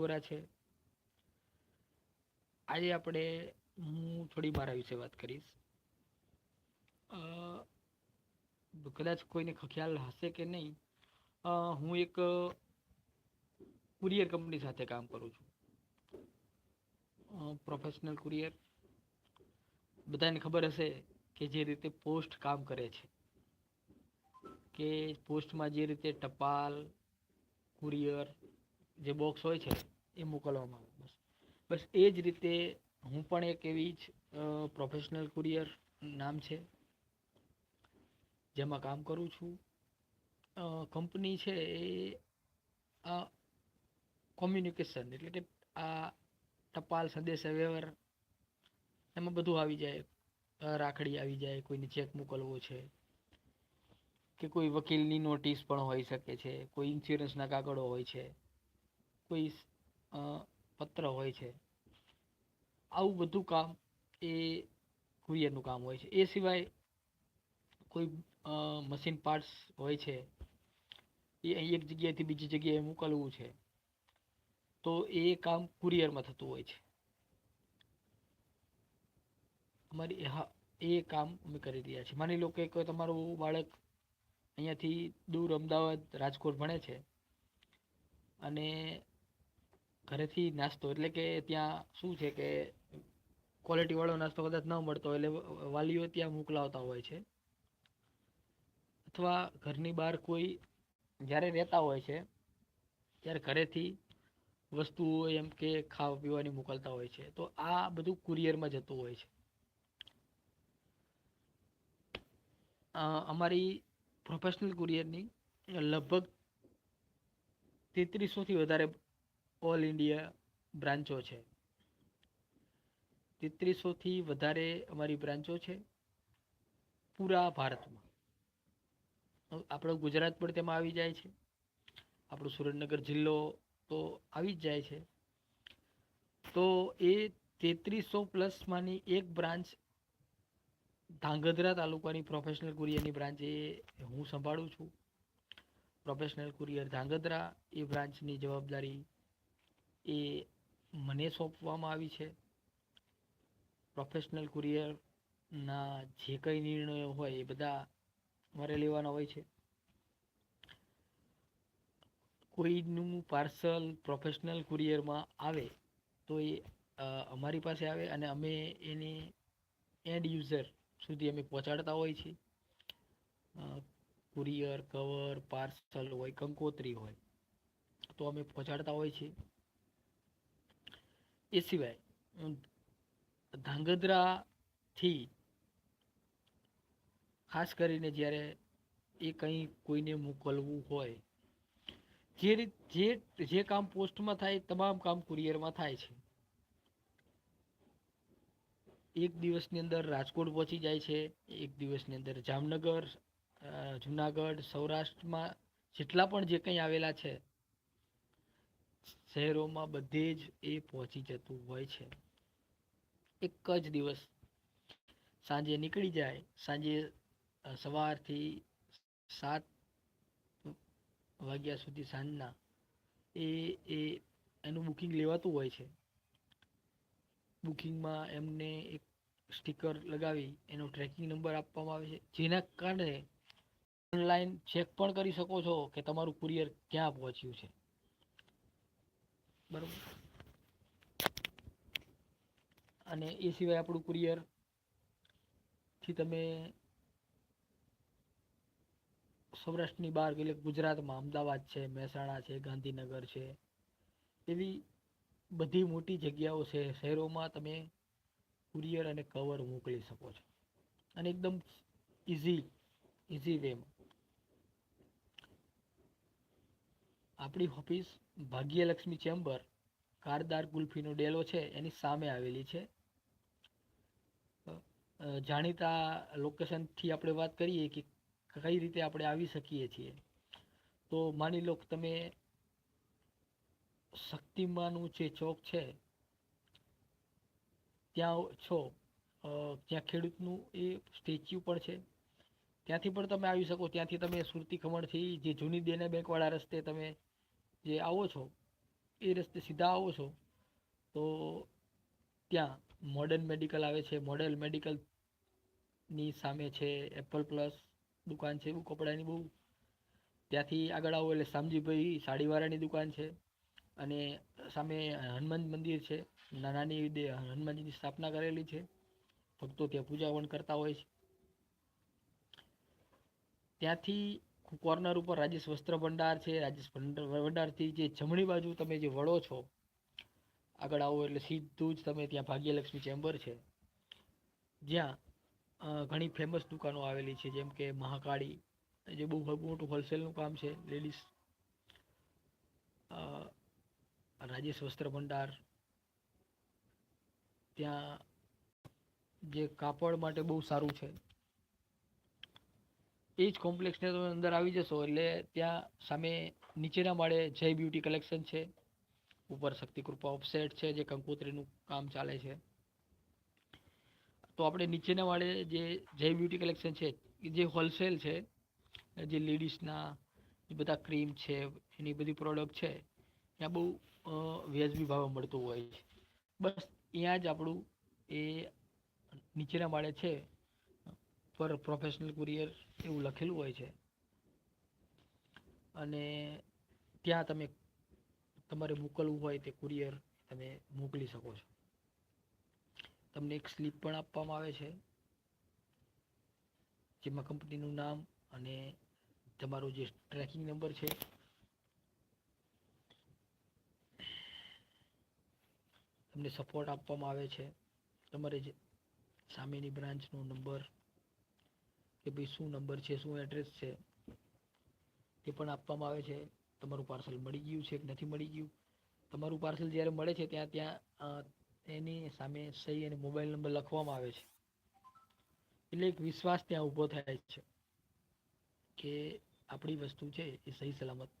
ગોરા છે. આજે આપણે હું થોડી મારા વિશે વાત કરીશ. કદાચ કોઈને ખ્યાલ હશે કે નહીં હું એક કુરિયર કંપની સાથે કામ કરું છું. Professional courier. બધાને ખબર હશે કે જે રીતે પોસ્ટ કામ કરે છે. કે પોસ્ટમાં જે રીતે ટપાલ, કુરિયર જે બોક્સ હોય છે એ મોકલવામાં આવે, બસ. બસ એ જ રીતે હું પણ એક એવી જ પ્રોફેશનલ કુરિયર નામ છે, જેમાં કામ કરું છું. કંપની છે એ આ કોમ્યુનિકેશન એટલે કે આ ટપાલ સંદેશ વ્યવહાર, એમાં બધું આવી જાય. રાખડી આવી જાય, કોઈને ચેક મોકલવો છે, કે કોઈ વકીલની નોટિસ પણ હોઈ શકે છે, કોઈ ઇન્સ્યોરન્સના કાગળો હોય છે, કોઈ પત્ર હોય છે. આવું બધું કામ એ કુરિયરનું કામ હોય છે. એ સિવાય કોઈ મશીન પાર્ટ્સ હોય છે, એ અહીં એક જગ્યાએથી બીજી જગ્યાએ મોકલવું છે, તો એ કામ કુરિયરમાં થતું હોય છે. અમારી હા, એ કામ અમે કરી રહ્યા છીએ. માની લો કે તમારું બાળક અહીંયાથી દૂર અમદાવાદ રાજકોટ ભણે છે અને ઘરેથી નાસ્તો, એટલે કે ત્યાં શું છે કે ક્વોલિટી વાળો નાસ્તો કદાચ ન મળતો એટલે વાલીઓ ત્યાં મોકલાવતા હોય છે. અથવા ઘરની બહાર કોઈ જ્યારે રહેતા હોય છે, ત્યારે ઘરેથી વસ્તુઓ એમ કે ખાવા પીવાની મોકલતા હોય છે. તો આ બધું કુરિયરમાં જતું હોય છે. અમારી પ્રોફેશનલ કુરિયરની લગભગ તેત્રીસોથી વધારે ઓલ ઇન્ડિયા બ્રાન્ચો છે. તેત્રીસોથી વધારે અમારી બ્રાન્ચો છે. પૂરા ભારતમાં. આપણો ગુજરાત પણ તેમાં આવી જાય છે. આપણો સુરેન્દ્રનગર જિલ્લો તો આવી જ જાય છે. તો એ તેત્રીસો પ્લસમાંની એક બ્રાન્ચ ધાંગધ્રા તાલુકાની પ્રોફેશનલ કુરિયરની બ્રાન્ચ એ હું સંભાળું છું. પ્રોફેશનલ કુરિયર ધાંગધ્રા એ બ્રાન્ચની જવાબદારી એ મને સોંપવામાં આવી છે. પ્રોફેશનલ કુરિયરના જે કંઈ નિર્ણયો હોય એ બધા મારે લેવાના હોય છે. કોઈનું પાર્સલ પ્રોફેશનલ કુરિયરમાં આવે તો એ અમારી પાસે આવે અને અમે એને એન્ડ યુઝર સુધી અમે પહોંચાડતા હોય છીએ. કુરિયર કવર પાર્સલ હોય, કંકોત્રી હોય તો અમે પહોંચાડતા હોય છીએ. એ સિવાય ધાંગધ્રાથી ખાસ કરીને જ્યારે એ કંઈ કોઈને મોકલવું હોય, જે રીત, જે જે કામ પોસ્ટમાં થાય તમામ કામ કુરિયરમાં થાય છે. એક દિવસની અંદર રાજકોટ પહોંચી જાય છે, એક દિવસની અંદર જામનગર જુનાગઢ, સૌરાષ્ટ્રમાં જેટલા પણ જે કંઈ આવેલા છે શહેરોમાં બધે જ એ પહોંચી જતું હોય છે. એક જ દિવસ સાંજે નીકળી જાય, સાંજે સવારથી સાત વાગ્યા સુધી સાંજના એ એ, એનું બુકિંગ લેવાતું હોય છે. બુકિંગમાં એમને એક સ્ટીકર લગાવી, એનો ટ્રેકિંગ નંબર આપવામાં આવે છે, જેના કારણે ઓનલાઈન ચેક પણ કરી શકો છો કે તમારું કુરિયર ક્યાં પહોંચ્યું છે. બરોબર. અને એ સિવાય આપણું કુરિયર, થી તમે સૌરાષ્ટ્રની બહાર એટલે ગુજરાતમાં અમદાવાદ છે, મહેસાણા છે, ગાંધીનગર છે, એવી બધી મોટી જગ્યાઓ છે, શહેરોમાં તમે કુરિયર અને કવર મોકલી શકો છો. અને એકદમ ઇઝી ઇઝી વેમાં આપણી ઓફિસ ભાગ્યલક્ષ્મી ચેમ્બર, કારદાર ગુલ્ફીનો ડેલો છે, એની સામે આવેલી છે. જાણીતા લોકેશનથી આપણે વાત કરીએ કે કઈ રીતે આપણે આવી શકીએ છીએ. તો માની લો તમે શક્તિમાનું જે ચોક છે, ત્યાં છો ત્યાં ખેડૂતનું એ સ્ટેચ્યુ પણ છે. ત્યાંથી પણ તમે આવી શકો, ત્યાંથી તમે સુરતી ખમણથી જે જૂની દેના બેંકવાળા રસ્તે તમે જે આવો છો, એ રસ્તે સીધા આવો છો, તો ત્યાં મોડર્ન મેડિકલ આવે છે. મોડેલ મેડિકલની સામે છે એપલ પ્લસ દુકાન છે, એવું કપડાની બહુ. ત્યાંથી આગળ આવો એટલે શામજીભાઈ સાડીવાળાની દુકાન છે અને સામે હનુમાન મંદિર છે. નાની હનુમાનજીની સ્થાપના કરેલી છે. ભક્તો ત્યાં પૂજા પણ કરતા હોય છે. ત્યાંથી કોર્નર ઉપર રાજેશ વસ્ત્ર ભંડાર છે, રાજેશ ભંડ- ભંડારથી જે જમણી બાજુ તમે જે વળો છો, આગળ આવો એટલે સીધું જ તમે ત્યાં ભાગ્યલક્ષ્મી ચેમ્બર છે. જ્યાં ઘણી ફેમસ દુકાનો આવેલી છે, જેમ કે મહાકાળી જે બહુ મોટું હોલસેલનું કામ છે લેડીઝ રાજેશ વસ્ત્ર ભંડાર. ત્યાં જે કાપડ માટે બહુ સારું છે. એ જ કોમ્પ્લેક્સને તમે અંદર આવી જશો એટલે ત્યાં સામે નીચેના માળે. જય બ્યુટી કલેક્શન છે. ઉપર શક્તિ કૃપા ઓફસેટ છે, જે કંકોત્રીનું કામ ચાલે છે. તો આપણે નીચેના માળે જે જય બ્યુટી કલેક્શન છે, જે હોલસેલ છે, જે લેડીઝના જે બધા ક્રીમ છે, એની બધી પ્રોડક્ટ છે, ત્યાં બહુ વ્યાજબી ભાવે મળતું હોય છે. બસ ત્યાં જ આપણું એ નીચેના માળે છે. પર પ્રોફેશનલ કુરિયર એવું લખેલું હોય છે. અને ત્યાં તમે તમારે મોકલવું હોય તે કુરિયર તમે મોકલી શકો છો. તમને એક સ્લીપ પણ આપવામાં આવે છે, જેમાં કંપનીનું નામ અને તમારો જે ટ્રેકિંગ નંબર છે. તમને સપોર્ટ આપવામાં આવે છે. તમારે જે સામેની બ્રાન્ચનો નંબર કે ભાઈ શું નંબર છે, શું એડ્રેસ છે તે પણ આપવામાં આવે છે. તમારું પાર્સલ મળી ગયું છે કે નથી મળી ગયું? તમારું પાર્સલ જ્યારે મળે છે ત્યાં ત્યાં એની સામે સહી અને મોબાઈલ નંબર લખવામાં આવે છે. એટલે એક વિશ્વાસ ત્યાં ઊભો થાય છે કે આપણી વસ્તુ છે એ સહી સલામત.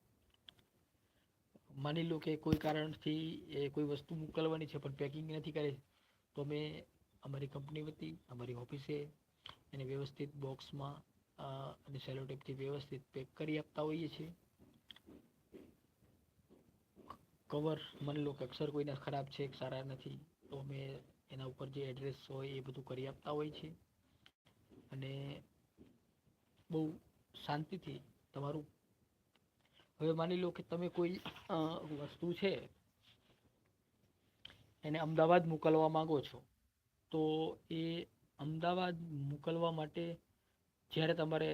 માની લો કે કોઈ કારણથી એ કોઈ વસ્તુ મોકલવાની છે, પણ પેકિંગ નથી કરે, તો અમે અમારી કંપની વતી, અમારી ઓફિસે એને વ્યવસ્થિત બોક્સમાં અને સેલોટેપથી વ્યવસ્થિત પેક કરી આપતા હોઈએ છીએ. કવર માની લો કે અક્ષર કોઈના ખરાબ છે સારા નથી, તો અમે એના ઉપર જે એડ્રેસ હોય એ બધું કરી આપતા હોઈએ છીએ. અને બહુ શાંતિથી તમારું, હવે માની લો કે તમે કોઈ વસ્તુ છે, એને અમદાવાદ મોકલવા માંગો છો, તો એ અમદાવાદ મોકલવા માટે જ્યારે તમારે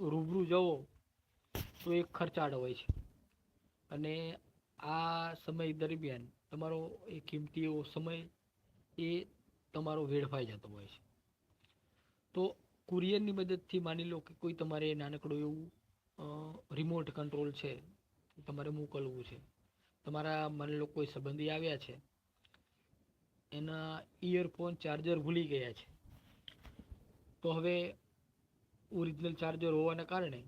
રૂબરૂ જવો, તો એ ખર્ચાળ હોય છે. અને આ સમય દરમિયાન તમારો એ કિંમતી એવો સમય એ તમારો વેડફાઈ જતો હોય છે. તો કુરિયરની મદદથી માની લો કે કોઈ તમારે નાનકડું એવું રિમોટ કંટ્રોલ છે, તમારે મોકલવું છે. તમારા માની લો કોઈ સંબંધી આવ્યા છે, એના ઇયરફોન ચાર્જર ભૂલી ગયા છે. તો હવે ઓરિજિનલ ચાર્જર હોવાના કારણે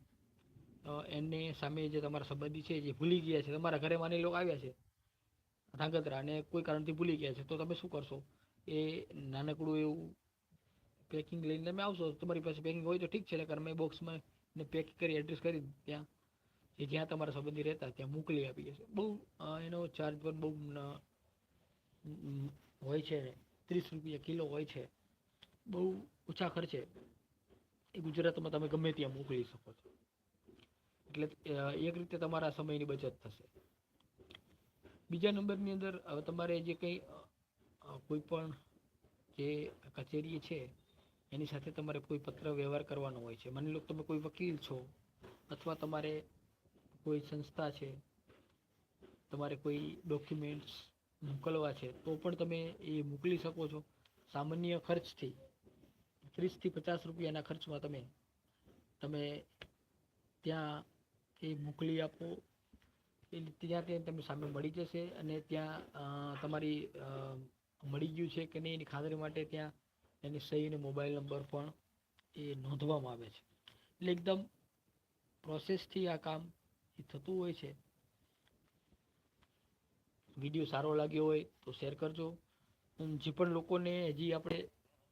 એને સામે જે તમારા સંબંધી છે, જે ભૂલી ગયા છે, તમારા ઘરે માની લો આવ્યા છે, ધાંગધ્રા અને કોઈ કારણથી ભૂલી ગયા છે, તો તમે શું કરશો? એ નાનકડું એવું પેકિંગ લઈને તમે આવશો, તમારી પાસે પેકિંગ હોય તો ઠીક છે એટલે અમે બોક્સમાં ને પેક કરી એડ્રેસ કરી ત્યાં એ જ્યાં તમારા સંબંધી રહેતા ત્યાં મોકલી આપી જશે બહુ એનો ચાર્જ પણ બહુ હોય છે, ત્રીસ રૂપિયા કિલો હોય છે. બહુ ઓછા ખર્ચે એ ગુજરાતમાં તમે ગમે ત્યાં મોકલી શકો છો. એટલે એક રીતે તમારા સમયની બચત થશે. બીજા નંબરની અંદર હવે તમારે જે કંઈ કોઈ પણ જે કચેરી છે, એની સાથે તમારે કોઈ પત્ર વ્યવહાર કરવાનો હોય છે. માની લો તમે કોઈ વકીલ છો અથવા તમારે કોઈ સંસ્થા છે, તમારે કોઈ ડોક્યુમેન્ટ્સ મોકલવા છે, તો પણ તમે એ મોકલી શકો છો. સામાન્ય ખર્ચથી. ત્રીસથી પચાસ રૂપિયાના ખર્ચમાં તમે તમે ત્યાં એ મોકલી આપો. એટલે ત્યાં ત્યાં તમને સામે મળી જશે અને ત્યાં તમારી મળી ગયું છે કે નહીં એની ખાતરી માટે ત્યાં એની સહી અને મોબાઈલ નંબર પણ એ નોંધવામાં આવે છે. એટલે એકદમ પ્રોસેસથી આ કામ એ થતું હોય છે. વીડિયો સારો લાગ્યો હોય તો શેર કરજો. જે પણ લોકોને હજી આપણે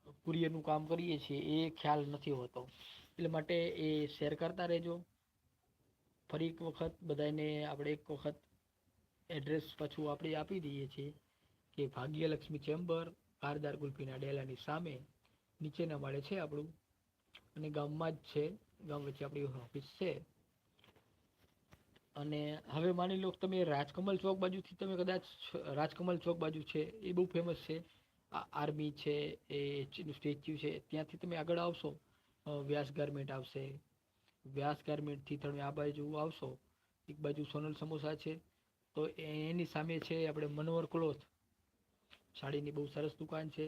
કુરિયરનું કામ કરીએ છીએ એ ખ્યાલ નથી હોતો. એટલે માટે એ શેર કરતા રહેજો. ફરી એક વખત બધાને આપણે એક વખત એડ્રેસ પાછું આપણે આપી દઈએ છીએ કે ભાગ્યલક્ષ્મી ચેમ્બર, કારદાર ગુલ્ફીના ડેલાની સામે નીચેના માળે છે આપણું. અને ગામમાં જ છે. ગામ વચ્ચે આપણી ઓફિસ છે. અને હવે માની લો તમે રાજકમલ ચોક બાજુથી તમે કદાચ રાજકમલ ચોક બાજુ છે એ બહુ ફેમસ છે. આર્મી છે, એ સ્ટેચ્યુ છે, ત્યાંથી તમે આગળ આવશો વ્યાસ ગાર્મેન્ટ આવશે. વ્યાસ ગાર્મેન્ટથી તમે આ બાજુ આવશો, એક બાજુ સોનલ સમોસા છે. તો એની સામે છે આપણે મનોહર ક્લોથ. સાડીની બહુ સરસ દુકાન છે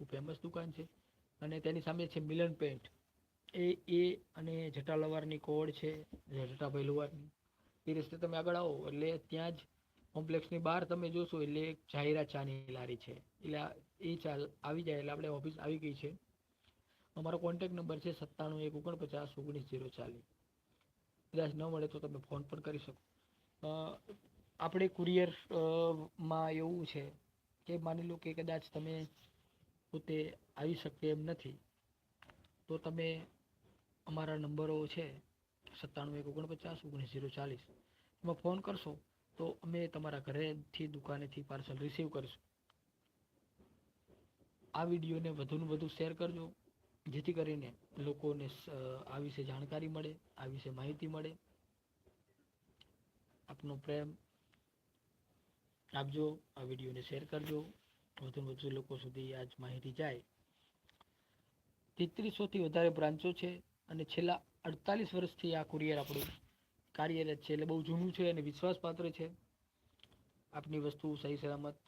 બહુ ફેમસ દુકાન છે. અને તેની સામે છે મિલન પેન્ટ. એ એ અને જટા લવારની કોડ છે જટાભાઈ લવારની એ રસ્તે તમે આગળ આવો, એટલે ત્યાં જ કોમ્પ્લેક્સની બહાર તમે જોશો એટલે એક જાહેરાત ચાની લારી છે. એટલે એ ચાલ આવી જાય એટલે આપણે ઓફિસ આવી ગઈ છે. અમારો કોન્ટેક નંબર છે સત્તાણું એક ઓગણપચાસ ઓગણીસ જીરો ચાલીસ. કદાચ ન મળે તો તમે ફોન પણ કરી શકો. આપણે કુરિયરમાં એવું છે કે માની લો કે કદાચ તમે પોતે આવી શકે એમ નથી, તો તમે અમારા નંબરો છે સત્તાણું એક ઓગણપચાસ ઓગણીસ જીરો ચાલીસ. એમાં ફોન કરશો તો અમે તમારા ઘરેથી, દુકાનેથી પાર્સલ રિસીવ કરીશું. આ વિડીયોને વધુને વધુ શેર કરજો, જેથી કરીને લોકોને આ વિશે જાણકારી મળે, આ વિશે માહિતી મળે. આપનો પ્રેમ આપજો, આ વિડીયોને શેર કરજો. વધુને વધુ લોકો સુધી આજ માહિતી જાય. તેત્રીસોથી વધારે બ્રાન્ચો છે અને છેલ્લા અડતાલીસ વર્ષથી આ કુરિયર આપણું કાર્યરત છે એટલે બહુ જૂનું છે અને વિશ્વાસપાત્ર છે. આપની વસ્તુ સહી સલામત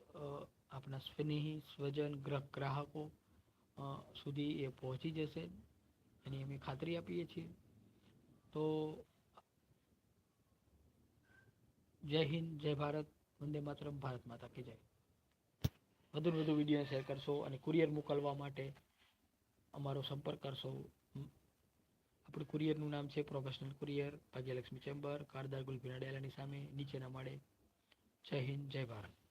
આપના સ્નેહી, સ્વજન ગ્રહ ગ્રાહકો સુધી એ પહોંચી જશે એની અમે ખાતરી આપીએ છીએ. તો જય હિન્દ, જય ભારત, વંદે માતરમ, ભારત માતા કે જય. વધુ વધુ વીડિયો શેર કરશો અને કુરિયર મોકલવા માટે અમારો સંપર્ક કરશો. આપણું કુરિયરનું નામ છે પ્રોફેશનલ કુરિયર ભાગ્યલક્ષ્મી ચેમ્બર કારદાર ગુલભીના ડેલાની સામે, નીચેના માળે. જય હિન્દ, જય ભારત.